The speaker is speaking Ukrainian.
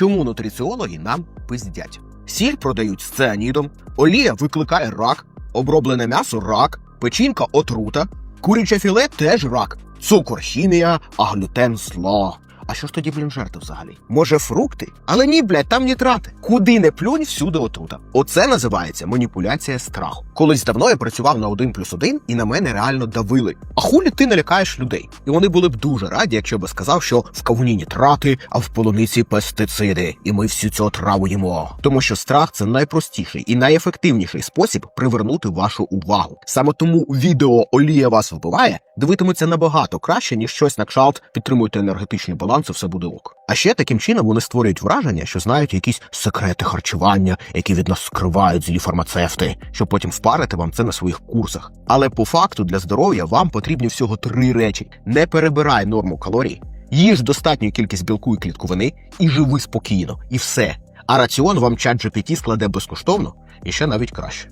чому нутриціологи нам пиздять. Сіль продають з цианідом, олія викликає рак, оброблене м'ясо рак, печінка отрута, куряче філе теж рак, цукор хімія, а глютен зло. А що ж тоді, блін, жерти взагалі? Може, фрукти? Але ні, блядь, там нітрати. Куди не плюнь, всюди отрута. Оце називається маніпуляція страху. Колись давно я працював на один плюс один, і на мене реально давили. А хулі ти налякаєш людей? І вони були б дуже раді, якщо би сказав, що в кавуні нітрати, а в полуниці пестициди, і ми всю цю траву їмо. Тому що страх це найпростіший і найефективніший спосіб привернути вашу увагу. Саме тому відео Олія вас вбиває дивитимуться набагато краще, ніж щось на кшалт, підтримуйте енергетичний баланс, і все буде ок. А ще таким чином вони створюють враження, що знають якісь секрети харчування, які від нас скривають злі фармацевти, щоб потім впарити вам це на своїх курсах. Але по факту для здоров'я вам потрібні всього три речі: не перебирай норму калорій, їж достатню кількість білку і клітковини і живи спокійно, і все. А раціон вам чат GPT складе безкоштовно і ще навіть краще.